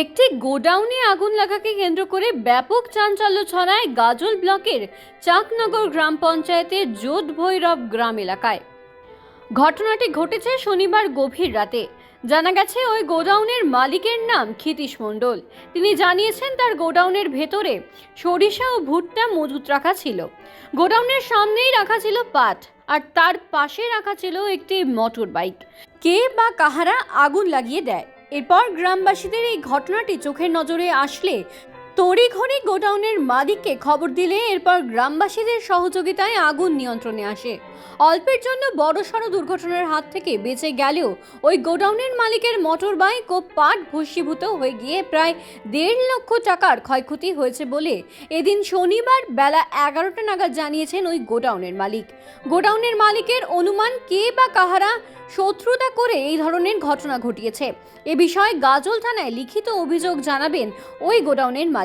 একটি গোডাউনে আগুন লাগাকে কেন্দ্র করে ব্যাপক চাঞ্চল্য ছড়ায় গাজল ব্লকের চাকনগর গ্রাম পঞ্চায়েতের জোট ভৈরব গ্রাম এলাকায়। ঘটনাটি ঘটেছে শনিবার গভীর রাতে। জানা গেছে, ওই গোডাউনের মালিকের নাম ক্ষিতীশ মণ্ডল। তিনি জানিয়েছেন, তার গোডাউনের ভেতরে সরিষা ও ভুট্টা মজুত রাখা ছিল। গোডাউনের সামনেই রাখা ছিল পাট, আর তার পাশে রাখা ছিল একটি মোটর বাইক কে বা কাহারা আগুন লাগিয়ে দেয়? এরপর গ্রামবাসীদের এই ঘটনাটি চোখের নজরে আসলে তড়িঘড়ি গোডাউনের মালিককে খবর দিলে এরপর গ্রামবাসীদের সহযোগিতায় আগুন নিয়ন্ত্রণে আসে। অল্পের জন্য বড়সড় দুর্ঘটনার হাত থেকে বেঁচে গেলেও ওই গোডাউনের মালিকের মোটর বাইক ও পাট ভস্মীভূত হয়ে গিয়ে প্রায় দেড় লক্ষ টাকার ক্ষয়ক্ষতি হয়েছে বলে এদিন শনিবার বেলা এগারোটা নাগাদ জানিয়েছেন ওই গোডাউনের মালিক। গোডাউনের মালিকের অনুমান কে বা কাহারা শত্রুতা করে এই ধরনের ঘটনা ঘটিয়েছে। এ বিষয়ে গাজল থানায় লিখিত অভিযোগ জানাবেন ওই গোডাউনের মালিক।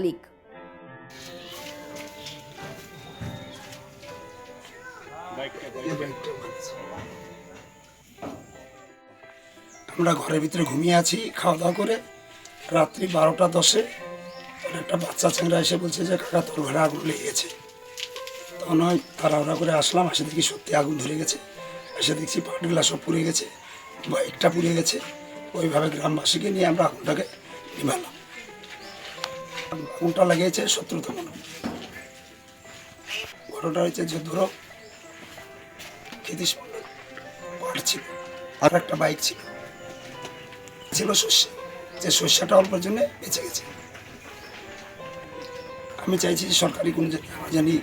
আমরা ঘরের ভিতরে ঘুমিয়ে আছি খাওয়া দাওয়া করে রাত্রি বারোটা দশে একটা বাচ্চা ছেলেরা এসে বলছে যে, কাকা, তোর ঘরে আগুন লেগে গেছে। তখন ওই তাড়াহুড়া করে আসলাম, আসে দেখি সত্যি আগুন ধরে গেছে। এসে দেখছি পাটগুলা সব পুড়ে গেছে, বাইকটা পুড়ে গেছে। ওইভাবে গ্রামবাসীকে নিয়ে আমরা আগুনটাকে নিভালাম। আগুনটা লাগিয়েছে শত্রুতা মনে ঘটনা হয়েছে যে ধরো খেতিস পাট ছিল আর একটা বাইক ছিল। ছিল শস্য। যে শস্যটা অল্পের জন্য বেঁচে গেছে। আমি চাইছি যে সরকারি কোনো জানি জানি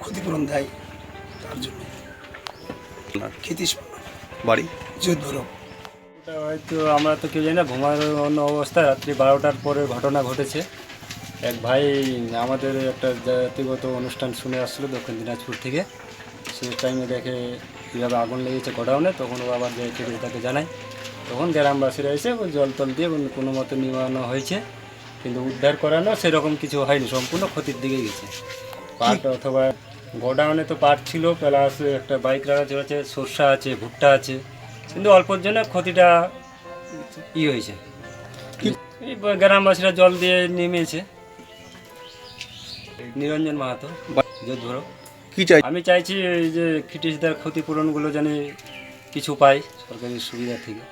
ক্ষতিপূরণ দেয় তার জন্য। আপনার খেতিস বাড়ি? ওটা হয়তো আমরা তো কেউ জানি না ঘুমানো অবস্থায় রাত্রি বারোটার পরে ঘটনা ঘটেছে। এক ভাই আমাদের একটা জাতিগত অনুষ্ঠান শুনে আসছিল দক্ষিণ দিনাজপুর থেকে। সে টাইমে দেখে কীভাবে আগুন লেগেছে গোডাউনে তখন ও আবার যে থেকে তাকে জানায়। তখন গ্রামবাসীরা এসে জল টল দিয়ে কোনো মতো নিবানো হয়েছে। কিন্তু উদ্ধার করানো সেরকম কিছু হয়নি সম্পূর্ণ ক্ষতির দিকে গেছে। পাট অথবা গোডাউনে তো পাট ছিল প্লাস একটা বাইক রাখা আছে সর্ষা আছে ভুট্টা আছে। কিন্তু অল্পর জন্য ক্ষতিটা ই হয়েছে। গ্রামবাসীরা জল দিয়ে নেমেছে। নিরঞ্জন মাহাতো। যোধরো কি চাই আমি চাইছি যে খিটিসদার ক্ষতিপূরণগুলো যেন কিছু পাই সরকারি সুবিধা থেকে।